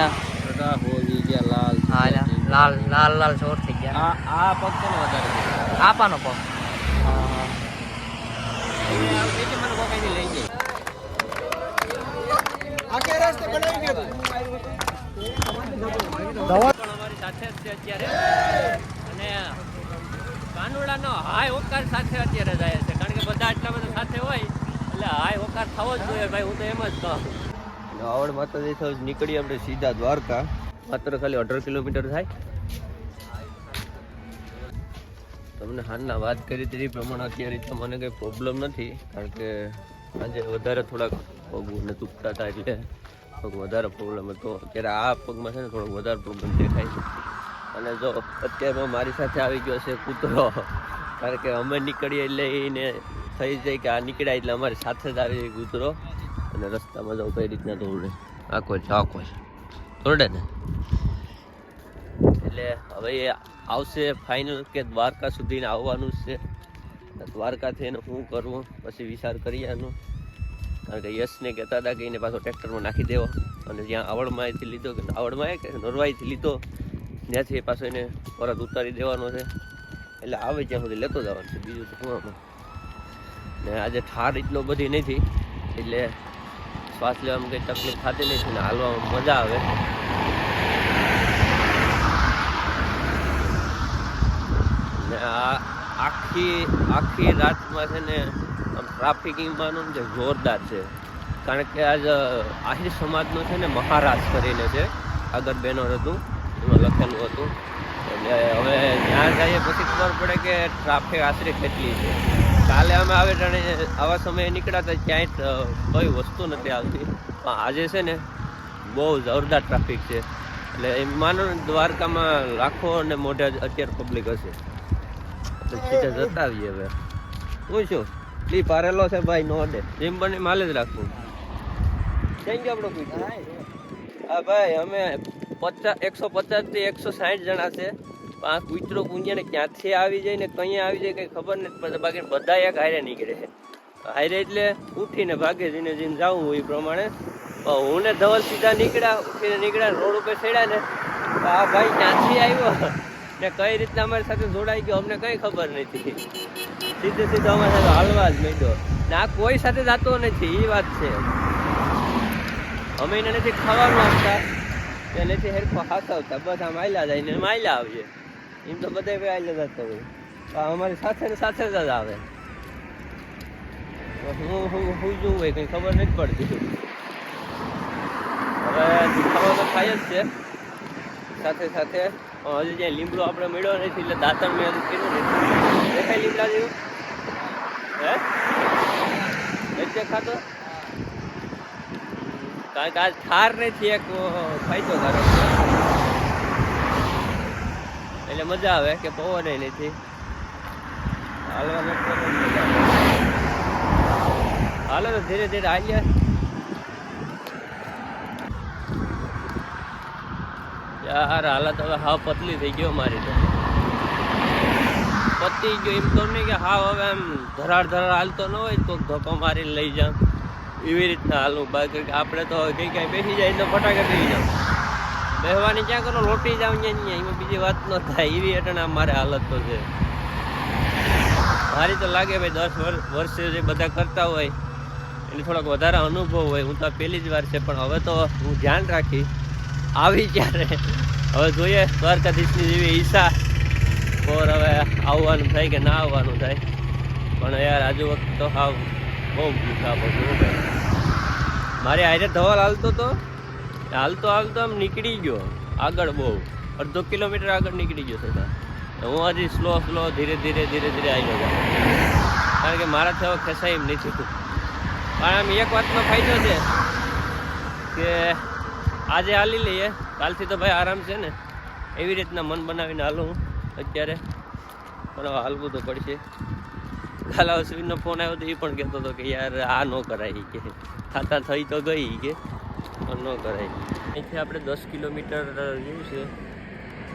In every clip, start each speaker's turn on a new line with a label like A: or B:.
A: રીતના
B: બધા હોવી ગયા લાલ
A: હા લાલ લાલ લાલ છોડ થઈ ગયા.
B: આ આ પગ વધારે
A: આપાનો
B: કાનુડાનો હાય હોકાર સાથે અત્યારે જાય છે. કારણ કે બધા આટલા બધા સાથે હોય એટલે હાય હોકાર થવો જ જોઈએ ભાઈ હું તો એમ જ કહું. આવડ માતાજી નીકળી આપણે સીધા દ્વારકા. માત્ર ખાલી અઢાર કિલોમીટર થાય. તમને હાલના વાત કરી તે પ્રમાણે અત્યારે તો મને કંઈ પ્રોબ્લેમ નથી, કારણ કે આજે વધારે થોડાક પગને તૂટતા હતા એટલે પગ વધારે પ્રોબ્લેમ હતો. અત્યારે આ પગમાં છે ને થોડોક વધારે પ્રોબ્લેમ દેખાય અને જો અત્યારે મારી સાથે આવી ગયો છે કૂતરો, કારણ કે અમે નીકળીએ એટલે એને થઈ જાય કે આ નીકળ્યા એટલે અમારી સાથે જ આવી કૂતરો. અને રસ્તામાં જાઉં કઈ રીતના દોડે આખો છે આખો છે ધોરડે ને? એટલે હવે આવશે ફાઇનલ કે દ્વારકા સુધીને આવવાનું છે. દ્વારકાથી એને શું કરવું, પછી વિચાર આનું. કારણ કે યશને કહેતા હતા કે એને પાછો ટ્રેક્ટરમાં નાખી દેવો. અને જ્યાં આવડમાંથી લીધો કે આવડમાં કે નરવાઈથી લીધો, ત્યાંથી પાછો એને પરત ઉતારી દેવાનો છે. એટલે આવે ત્યાં સુધી લેતો જવાનો છે, બીજું તો શું આમાં. ને આજે ઠાર એટલો બધી નથી. એટલે શ્વાસ લેવામાં કંઈ તકલીફ થતી નથી ને હાલવામાં મજા આવે. ને આ આખી આખી રાતમાં છે ને આમ ટ્રાફિકિંગ માનો ને જોરદાર છે. કારણ કે આજ આહિર સમાજનું છે ને મહારાજ કરીને છે, આગળ બેનર હતું, એમાં લખેલું હતું. એટલે હવે ત્યાં જઈએ પછી ખબર પડે કે ટ્રાફિક આશરે કેટલી છે. કાલે અમે આવે ટાણે આવા સમયે નીકળ્યા હતા ક્યાંય કોઈ વસ્તુ નથી આવતી. પણ આજે છે ને બહુ જોરદાર ટ્રાફિક છે. એટલે એમ માનો ને દ્વારકામાં લાખો અને મોઢા અત્યારે પબ્લિક હશે. સીધા જતા આવીએ હવે. હું શું લી પારેલો છે ભાઈ નો અડે જેમ બને માલે જ રાખવું. થેન્ક યુ આપણો હા ભાઈ અમે પચાસ એકસો પચાસથી એકસો સાઠ જણા છે. આ કૂતરો કુંજાને ક્યાંથી આવી જાય ને કઈ આવી જાય કંઈ ખબર નથી બાકી બધા એક હારે નીકળે છે. હારે એટલે ઉઠીને ભાગે જઈને જઈને જવું એ પ્રમાણે. હું ને ધવલ સીધા નીકળ્યા, ઉઠીને નીકળ્યા, રોડ ઉપર ચડ્યા ને આ ભાઈ ક્યાંથી આવ્યો? ને કઈ રીતના અમારી સાથે જોડાઈ ગયો, અમને કઈ ખબર નથી. સીધે સીધો અમારી સાથે હાલવા જ માંડ્યો. ને આ કોઈ સાથે જતો નથી એ વાત છે. અમે એને નથી ખાવાનું આપતા. કે નથી હેરખો હાથવતા બધા માયલા જાય ને માયલા આવીએ એમ તો બધા ભાઈ આયલા જતા હતા અમારી સાથે સાથે જ આવે. હું હું હું જોઉં હોય કંઈ ખબર નથી પડતી. હવે ખાવા તો ખાય જ છે. સાથે સાથે હજી જ્યાં લીમડો આપણે મળ્યો નથી એટલે દાંતણ મેં હજુ કર્યું નથી. દેખાય લીમડા જેવું? હે? એટલે ખાતો કારણ કે આ ઠાર નથી, એક ફાયદો ધારો. એટલે મજા આવે કે પવન નથી. હાલો તો ધીરે ધીરે હાલ્યા યાર હાલત હવે હાવ પતલી થઈ ગયો મારી તો. પતી ગયો એમ તો નહીં કે હાવ હવે એમ ધરાડ ધરાડ હાલતો ન હોય તો ધોકો મારીને લઈ જાઉં. એવી રીતના હાલું બાકી આપણે તો કઈ કઈ બેસી જાય તો ફટાકે થઈ જાવ બેસવાની ક્યાં કરો લોટી જાવ અહીંયા એમાં બીજી વાત ન થાય. એવી અટણા મારે હાલત તો છે. મારી તો લાગે ભાઈ દસ વર્ષ વર્ષે જે બધા કરતા હોય. એને થોડોક વધારે અનુભવ હોય. હું તો પહેલી જ વાર છે, પણ હવે તો હું ધ્યાન રાખી. આવી ક્યારે? હવે જોઈએ દ્વારકાધીશની જેવી ઈચ્છા. ફોર હવે આવવાનું થાય કે ના આવવાનું થાય. પણ યાર, આજુ વખત તો હાવ બહુ ભૂખા મારે આજે ધવલ હાલતો તો હાલતો હાલતો આમ નીકળી ગયો. આગળ બહુ. અડધો કિલોમીટર આગળ નીકળી ગયો છતાં હું હજી સ્લો સ્લો ધીરે ધીરે ધીરે ધીરે આવી ગયો કારણ કે મારાથી હવે ખેંચાય એમ નથી પણ આમ એક વાતનો ફાયદો છે કે આજે હાલી લઈએ. કાલથી તો ભાઈ આરામ છે ને. એવી રીતના મન બનાવીને હાલું હું અત્યારે. પણ હાલવું તો પડશે. કાલ અશ્વિનનો ફોન આવ્યો તો એ પણ કહેતો હતો કે, યાર, આ ન કરાય. કે ખાતા થઈ તો ગઈ. કે ન કરાય. અહીંથી આપણે દસ કિલોમીટર રહ્યું છે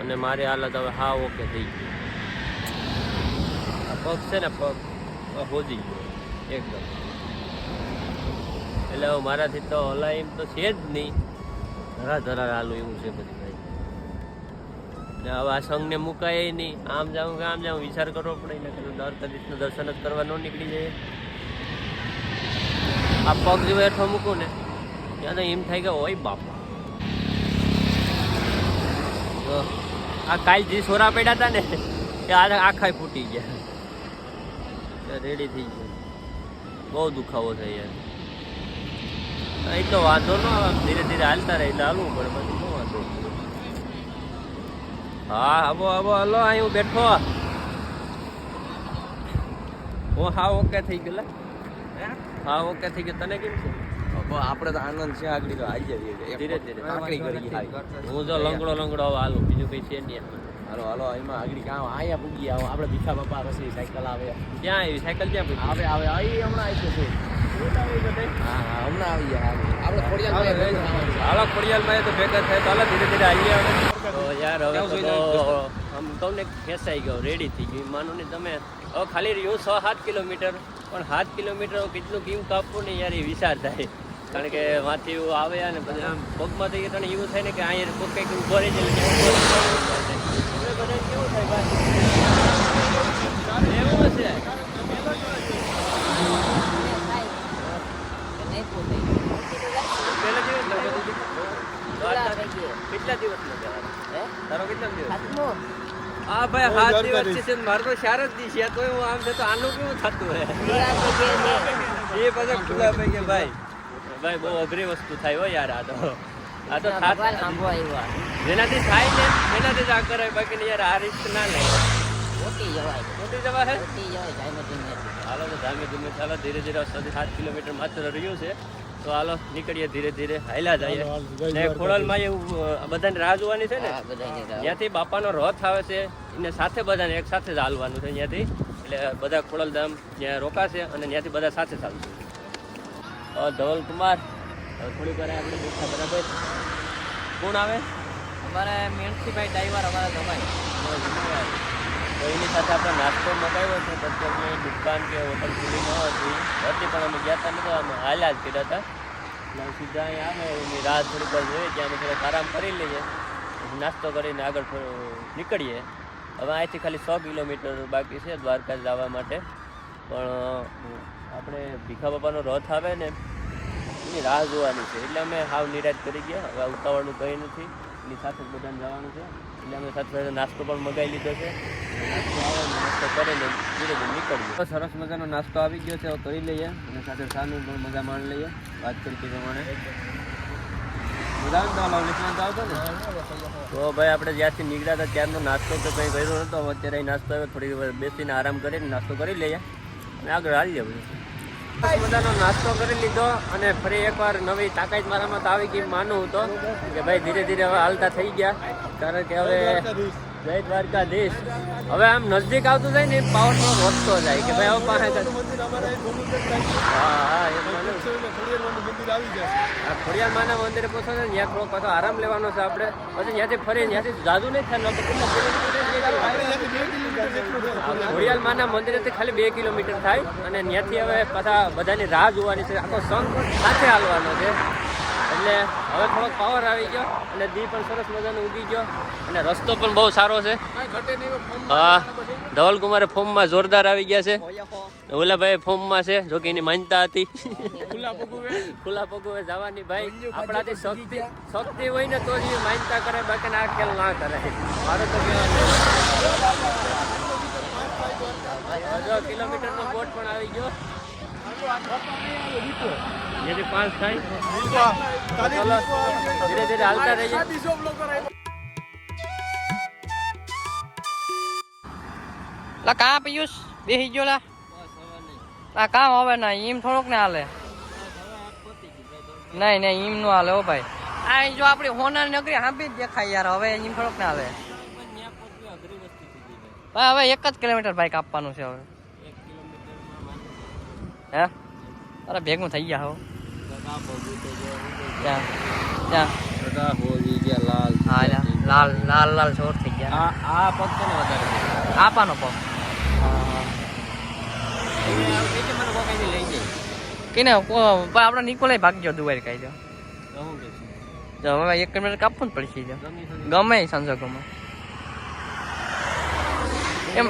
B: અને મારે હાલત હવે હા ઓકે થઈ ગઈ. આ પગ છે ને, પગ હોજી ગયો એકદમ. એટલે હવે મારાથી તો હલાય એમ તો છે જ નહીં. ધરા ધરા હાલું એવું છે બધી ભાઈ. ને હવે આ સંઘને મુકાય નહીં. આમ જાઉં કે આમ જાઉં, વિચાર કરવો પડે. ને દર દ્વારકાધીશનું દર્શન જ કરવા ન નીકળી જાય આ પગ જેવો હેઠો મૂકું ને ત્યાં તો એમ થાય કે હોય બાપા. આ કાલ જે સોરા પડ્યા હતા ને, એ આ આખા ફૂટી ગયા. રેડી થઈ ગયું. બહુ દુખાવો થાય યાર. એ તો વાંધો ન ધીરે ધીરે હાલતા રહે, એટલે હાલવું પડે, પછી શું વાંધો? હા આવો આવો હલો, અહીં હું બેઠો. હું હા ઓકે થઈ ગયો લે. હા ઓકે થઈ ગયો. તને કેમ છે?
C: આપણે તો આનંદ છે આગળ તો આવી જઈએ
B: ધીરે ધીરે.
C: આકડી કરી
B: હું જો લંગડો લંગડો હાલું બીજું કઈ છે નહીં
C: હાલો હાલો એમાં આગળ કામ આયા પૂગી આવો. આપણે ભીખા બાપા પછી સાયકલ આવે.
B: ક્યાં આવી? સાયકલ ક્યાં
C: આવે આવે. હમણાં આવી જશે. હા હા હમણાં આવી આપણે
B: હાલો ખોડિયાલમાં તો ભેગા થાય. તો હાલો ધીરે ધીરે આવીએ તો યાર હવે તો આમ તમને ને ખેંચાઈ ગયો રેડી થઈ ગયું. માનો ને તમે હવે ખાલી રહ્યું છ સાત કિલોમીટર. પણ સાત કિલોમીટર કેટલું કેમ કાપવું ને યાર એ વિચાર થાય. કારણ કે વાંચી એવું આવે અને બધા આમ પગમાં થઈ ગયા એવું થાય ને કે અહીંયા પગ કંઈક ઊભો રહી જાય કેવું થાય ભાઈ એવું છે. કેટલા તારો કેટલા દિવસ હા ભાઈ હાથ દિવસથી છે મારો તો શાર જ દિવસ છે. તો હું આમ છે તો આનું કેવું થતું હે એ બધા ખુલ્લા ભાઈ કે ભાઈ. ભાઈ બહુ અઘરી વસ્તુ થાય હો યાર આ તો. આ તો થાત જેનાથી થાય ને એનાથી જ આ કરાય બાકી ને યાર આ રિસ્ક ના લે. મોટી જવા હે? હાલો તો ધીમે ધીમે ચાલો ધીરે ધીરે છ સાત કિલોમીટર માત્ર રહ્યું છે. તો હાલો નીકળીએ ધીરે ધીરે હાલ્યા જઈએ. ને ખોડલમાં એવું બધાને રાહ જોવાની છે ને? ત્યાંથી બાપાનો રથ આવે છે એને સાથે બધાને એક સાથે જ હાલવાનું છે ત્યાંથી. એટલે બધા ખોડલધામ ત્યાં રોકાશે અને ત્યાંથી બધા સાથે ચાલશે. ધવલ કુમાર. થોડીક વાર આપણે દેખા બરાબર. કોણ આવે?
A: અમારે મેણસીભાઈ ડ્રાઈવર અમારા જમાઈ.
B: તો એની સાથે આપણે નાસ્તો મગાવ્યો છે પછી અમે દુકાન કે હોટલ ખુલી ન હતી હતી પણ અમે ગયા હતા ને તો અમે હાલ્યા જ કીધા હતા એટલે સીધા અહીં આવે એની રાહ થોડીક વાર જોઈએ ત્યાં અમે થોડોક આરામ કરી લઈએ. નાસ્તો કરીને આગળ નીકળીએ. હવે અહીંથી ખાલી સો કિલોમીટર બાકી છે દ્વારકા જવા માટે. પણ આપણે ભીખા બાપાનો રથ આવે ને, એની રાહ જોવાની છે. એટલે અમે હાવ નિરાશ કરી ગયા. હવે ઉતાવળનું કંઈ નથી. એની સાથે બધાને જવાનું છે. એટલે અમે સાથે સાથે નાસ્તો પણ મગાવી લીધો છે. નાસ્તો આવે નાસ્તો કરીને ધીરે ધીરે નીકળીએ સરસ મજાનો નાસ્તો આવી ગયો છે. કરી લઈએ. અને સાથે સાનું પણ મજા માણી લઈએ. વાત કરી તે પ્રમાણે. તો ભાઈ આપણે જ્યાંથી નીકળ્યા હતા ત્યારનો નાસ્તો તો કંઈ કર્યો નહોતો. અત્યારે નાસ્તો આવ્યો થોડી બેસીને આરામ કરીને નાસ્તો કરી લઈએ. અને આગળ હાલી બધું બધાનો નાસ્તો કરી લીધો અને ફરી એકવાર નવી તાકાત મારામાં તો આવી ગઈ માનું તો કે ભાઈ ધીરે ધીરે હવે હાલતા થઈ ગયા. કારણ કે હવે જય દ્વારકાધીશ. હવે આમ નજદીક આવતું જાય ને પાવર પણ વધતો જાય કે ભાઈ હવે પાસે હા હા ખોડિયાર માના મંદિરે પહોંચો ને ત્યાં થોડો પાછો આરામ લેવાનો છે આપણે. પછી ત્યાંથી ફરી ત્યાંથી જાદુ નહીં થાય ખોડિયાર માના મંદિરેથી ખાલી બે કિલોમીટર થાય. અને ત્યાંથી હવે પાછા બધાની રાહ જોવાની છે. આખો સંઘ સાથે હાલવાનો છે. એટલે હવે થોડોક પાવર આવી ગયો અને દી પણ સરસ મજાનો ઉગી ગયો અને રસ્તો પણ બહુ સારો છે. હા. ધવલકુમારે ફોર્મમાં જોરદાર આવી ગયા છે. ઓલાભાઈ ફોર્મમાં છે જો કે એની માન્યતા હતી. ખુલ્લા પગુએ જવાની ભાઈ. આપણાથી શક્તિ શક્તિ હોય ને તો જ એ માન્યતા કરે બાકી ના ખેલ ના કરે. મારો તો કહેવાનું કિલોમીટરનો બોટ પણ આવી ગયો. જેથી પાંચ થાય. ધીરે ધીરે હાલતા રહીએ.
A: લા, કા પિયુષ? બેસી ગયો, લા. આ કામ હવે ના ઈમ થોડોક ને હાલે. નહીં નહીં, ઈમનું હાલે ઓ ભાઈ. આ જો આપણી હોનાર નગરી હાંભી જ દેખાય યાર. હવે ઈમ થોડોક ને હાલે. ભાઈ હવે એક જ કિલોમીટર બાઈક આપવાનું છે હવે. હે? અરે ભેગું થઈ ગયા હો. લાલ લાલ લાલ છોડ થઈ ગયા.
B: આ આ પગ છે? વધારે
A: આપાનો પગ. કેને પણ આપણે નિકોલે ભાગ ગયો દુવાઈ કાઢી દો
B: તો.
A: તો હવે એક મિનિટ કાપવું જ પડશે
B: ગમે
A: સંજોગોમાં. એમ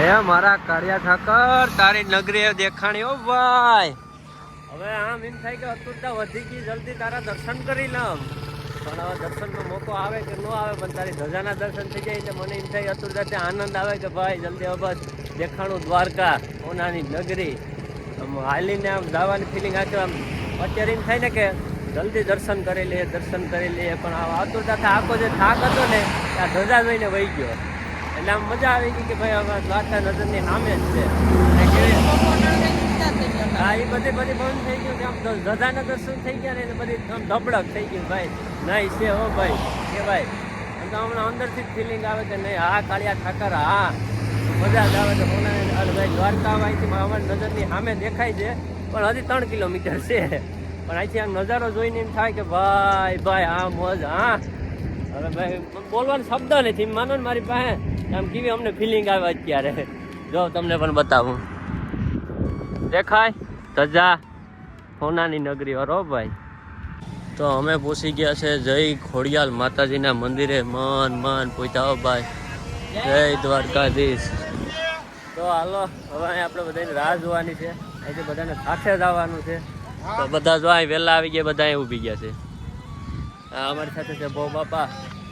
B: હે મારા કાળિયા ઠાકર, તારી નગરી દેખાણી, ઓ ભાઈ. હવે આમ એમ થાય કે અતુરતા વધી ગઈ, જલ્દી તારા દર્શન કરી લઉં. પણ હવે દર્શનનો મોકો આવે કે ન આવે, પણ તારી ધજાના દર્શન થઈ જાય એટલે મને એમ થાય અતુરતા આનંદ આવે કે ભાઈ, જલ્દી હવે દેખાણું દ્વારકા, ઓનાની નગરી. આમ હાલીને આમ જવાની ફિલિંગ આવે આમ અત્યારે એમ થાય ને કે જલ્દી દર્શન કરી લઈએ, દર્શન કરી લઈએ, પણ આ આતુરતાથી આખો જે થાક હતો ને, આ ધજા જોઈને વહી ગયો. એટલે આમ મજા આવી ગઈ કે ભાઈ હવે દ્વારકા નજરની સામે જ છે. હા એ બધી બધી બંધ થઈ ગયું કે આમ ધ- ધજાના દર્શન થઈ ગયા ને એટલે બધી આમ ધબડક થઈ ગયું ભાઈ. નહીં છે હો ભાઈ. કે ભાઈ? તો હમણાં અંદરથી જ ફિલિંગ આવે કે નહીં હા કાળિયા ઠાકર હા. મજા જ આવે છે. હોનાને અરે ભાઈ દ્વારકા અહીંથી અમારી નજરની સામે દેખાય છે પણ હજી ત્રણ કિલોમીટર છે. પણ અહીંથી આમ નજારો જોઈને એમ થાય કે ભાઈ ભાઈ હા મોજ હા. હવે ભાઈ બોલવાનો શબ્દ નથી. માનો ને મારી પાસે. આમ કેવી અમને ફિલિંગ આવે અત્યારે? જો, તમને પણ બતાવું. દેખાય? ધજા. સોનાની નગરી હરો ભાઈ. તો અમે પૂછી ગયા છે જય ખોડિયાલ માતાજીના મંદિરે. મન મન પૂછાઓ ભાઈ. જય દ્વારકાધીશ. તો હાલો, હવે આપણે બધાની રાહ જોવાની છે. અહીંથી બધાને સાથે જ આવવાનું છે. તો બધા જો અહીં વહેલા આવી ગયા, બધા ઊભી ગયા છે. અમારી સાથે છે બહુ બાપા.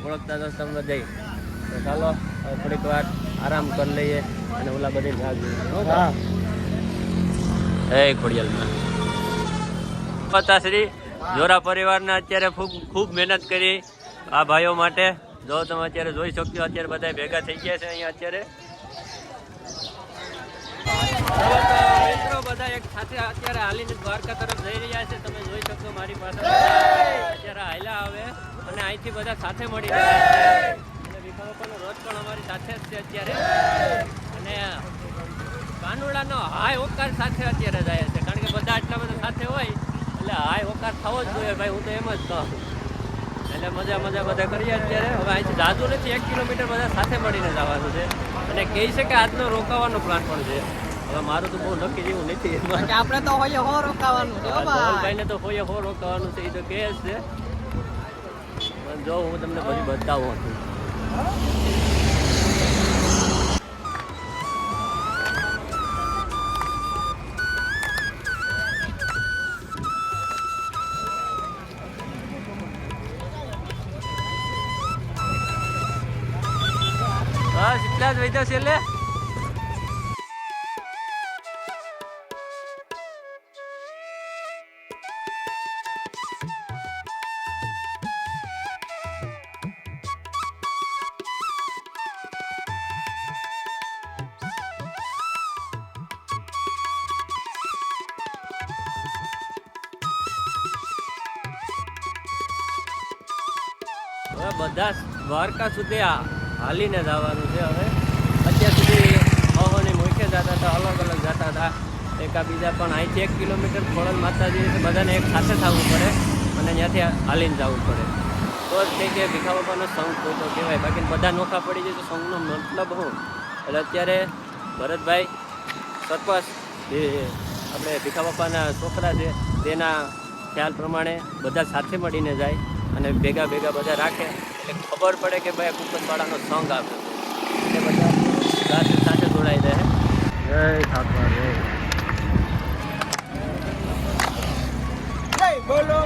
B: ઓળખતા તો તમને જઈ તો ચાલો. થોડીક વાર આરામ કરી લઈએ અને ઓલા બધી રાહ જોઈએ હે ખોડિયાલમાં. પતાશ્રી જોરા પરિવારના અત્યારે ખૂબ ખૂબ મહેનત કરી આ ભાઈઓ માટે. જો તમે અત્યારે જોઈ શકશો અત્યારે બધા ભેગા થઈ ગયા છે અહીંયા અત્યારે. મિત્રો બધા એક સાથે અત્યારે હાલીને દ્વારકા તરફ જઈ રહ્યા છે. તમે જોઈ શકશો મારી પાસે અત્યારે હાલ્યા આવે અને અહીંથી બધા સાથે મળી રહ્યા છે. પણ અમારી સાથે જ છે અત્યારે. અને કાનુડાનો હાય હોકાર સાથે અત્યારે જાય છે. કારણ કે બધા આટલા બધા સાથે હોય એટલે હાય હોકાર થવો જ જોઈએ ભાઈ હું તો એમ જ કહું. એટલે મજા મજા બધા કરીએ અત્યારે. હવે અહીંથી જાદુ નથી એક કિલોમીટર બધા સાથે મળીને જવાનું છે. અને કહે છે કે આજનો રોકાવાનો પ્લાન પણ છે. હવે મારું તો બહુ નક્કી જેવું નથી.
A: આપણે તો હોઈએ હો રોકાવાનું છે હો
B: તો હોઈએ હો રોકાવાનું છે એ તો કહે જ છે. જો હું તમને પછી બતાવું. છું જ વૈદ્ય છે એટલે બધા દ્વારકા સુધી હાલીને જવાનું છે હવે. અત્યાર સુધી અહોની મુખ્ય જતા હતા, અલગ અલગ જતા હતા. એકા બીજા પણ અહીંથી એક કિલોમીટર ખોડલ માતાજી બધાને એક સાથે થવું પડે અને ત્યાંથી હાલીને જવું પડે. તો જ તે કે ભીખા બાપાનો સંઘ કોઈ તો કહેવાય. બાકી બધા નોખા પડી જાય તો સંઘનો મતલબ હું એટલે અત્યારે ભરતભાઈ સરપંચ, જે આપણે ભીખા બાપાના છોકરા છે, તેના ખ્યાલ પ્રમાણે બધા સાથે મળીને જાય અને ભેગા ભેગા બધા રાખે. એટલે ખબર પડે કે ભાઈ કુકસવાળાનો સંઘ સાથે જોડાઈ રહે જય ઠાકોર જય. ચલો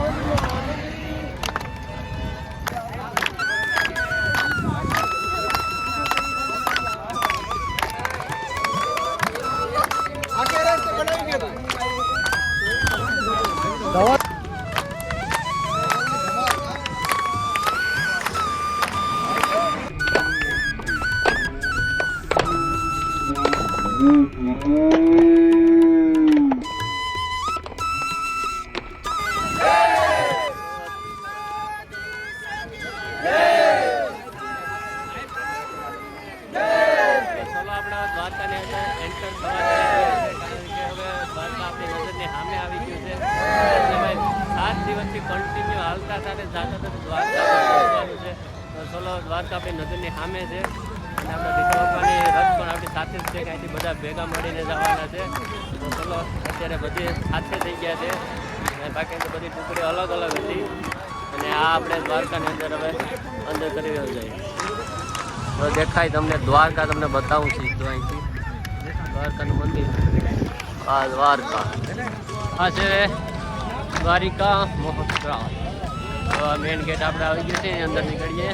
B: હવે અંદર એન્ટર થવા હવે દ્વારકા આપણી નજરની સામે આવી ગયું છે. સાત દિવસથી કન્ટિન્યુ હાલતા હતા ને જાતા હતા દ્વારકા છે. તો દ્વારકા આપણી નજરની સામે છે. અને આપણે બાપાની રથ પણ આપણી સાથે જ છે અહીંથી બધા ભેગા મળીને જવાના છે. તો અત્યારે બધી સાથે થઈ ગયા છે. અને બાકી તો બધી ટુકડી અલગ અલગ હતી. અને આ આપણે દ્વારકાની અંદર હવે અંદર કરી રહ્યો જાય તો દેખાય તમને, દ્વારકા તમને બતાવું છું તો અહીંથી. દ્વારકાનું મંદિર. આ દ્વારકા. આ છે દ્વારિકા મહોત્સવ. તો મેઇન ગેટ આપણે આવી ગયો છે અંદર નીકળીએ.